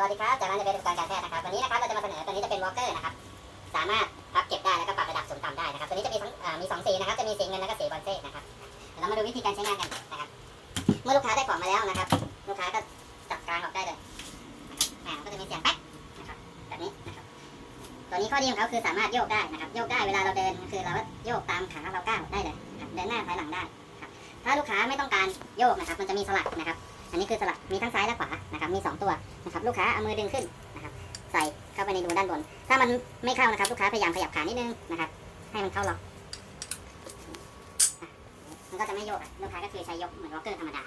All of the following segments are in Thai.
สวัสดีครับ จากร้นเดเบสอุปกรณ์การแพทย์นะครับ วันนี้นะครับเราจะมาเสนอตัวนี้จะเป็นวอลเกอร์นะครับ สามารถพับเก็บได้แล้วก็ปรับระดับสูงต่ำได้นะครับ ตัวนี้จะมีทั้งมีสองสีนะครับ จะมีสีเงินแล้วก็สีบอลเซ่นะครับเดี๋ยวเรามาดูวิธีการใช้งานกันนะครับ เมื่อลูกค้าได้ของมาแล้วนะครับ ลูกค้าก็จับกลางออกได้เลยนะครับก็จะมีเสียงแป๊กนะครับ แบบนี้นะครับ ตัวนี้ข้อดีของเขาคือสามารถโยกได้นะครับ โยกได้เวลาเราเดินคือเราก็โยกตามขาเราก้าวได้เลยครับเดินหน้าถอยหลังได้ครับถ้าลูกค้าไม่ต้องการโยกนะครับ มันจะมีสลักนะครับ อันนี้คือสลัก มีทั้งซ้ายและขวา นะครับ มีสองตัว นะครับลูกค้าเอามือดึงขึ้นนะครับใส่เข้าไปในรูด้านบน ถ้ามันไม่เข้านะครับ ลูกค้าพยายามขยับขานิดนึงนะครับให้มันเข้าล็อกมันก็จะไม่โยกลูกค้าก็คือใช้ยกเหมือนวอลเกอร์ธรรมดา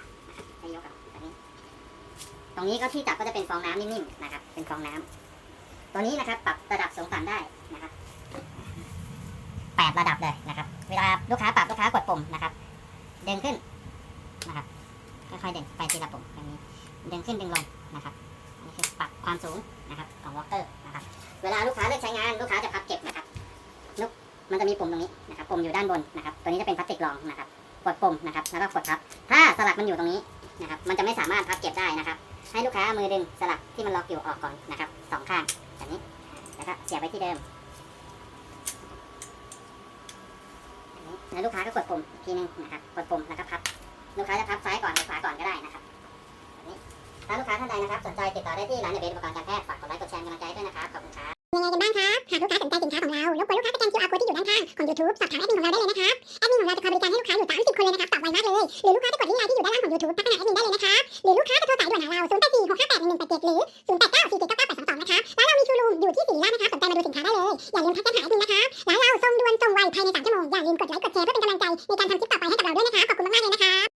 ใช้ยกแบบนี้ ตรงนี้ก็ที่จับก็จะเป็นฟองน้ำนิ่มๆนะครับ เป็นฟองน้ำตัวนี้นะครับ ปรับระดับสูงต่ำได้นะครับแปดระดับเลยนะครับ เวลาลูกค้าปรับลูกค้ากดปุ่มนะครับดึงขึ้นนะครับค่อยๆดึงไปทีละปุ่มอย่างนี้ดึงขึ้นดึงลงนะครับ ความสูงนะครับของวอลเกอร์นะครับเวลาลูกค้าเลือกใช้งานลูกค้าจะพับเก็บนะครับนุกมันจะมีปุ่มตรงนี้นะครับปุ่มอยู่ด้านบนนะครับตัวนี้จะเป็นพลาสติกรองนะครับกดปุ่มนะครับแล้วก็กดพับ ถ้าสลักมันอยู่ตรงนี้นะครับมันจะไม่สามารถพับเก็บได้นะครับ ให้ลูกค้ามือดึงสลักที่มันล็อกอยู่ออกก่อนนะครับสองข้างแบบนี้แล้วก็เสียบไว้ที่เดิมแล้วลูกค้าก็กดปุ่มอีกทีนึงนะครับกดปุ่มแล้วก็พับ ลูกค้าจะพับซ้ายก่อนหรือ ใจนะครับ สนใจติดต่อได้ที่ร้านเดเบนอุปกรณ์การแพทย์ ฝากกดไลค์กดแชร์กำลังใจด้วยนะครับ ขอบคุณครับยังไงกันบ้างครับ หากลูกค้าสนใจสินค้าของเรา รบกวนลูกค้าสแกน QR code ที่อยู่ด้านข้างของ YouTube สอบถามแอดมินของเราได้เลยนะครับ แอดมินของเราจะคอยบริการให้ลูกค้าอยู่ 30 คนเลยนะครับ ตอบไวมากเลย หรือลูกค้าจะกดลิงก์ไลน์ที่อยู่ด้านล่างของ YouTube ทักไาแอดมินได้เลยนะครับ หรือลูกค้าจะโทรสายด่วนหาเรา 0846581187 หรือ 0894499822 นะครับ ร้านเรามีชูรูมอยู่ที่สีลานะครับ สนใจมาดูสินค้าได้เลย อย่าลืมทักแจ้งหาแอดมินนะครับร้านเราส่งด่วนส่งไวภายใน3ชั่วโมงอย่าลืมกดไลค์กดแชร์เพื่อเป็นกำลังใจในการทำคลิปต่อไปให้กับเราด้วยนะครับขอบคุณมากๆเลยนะครั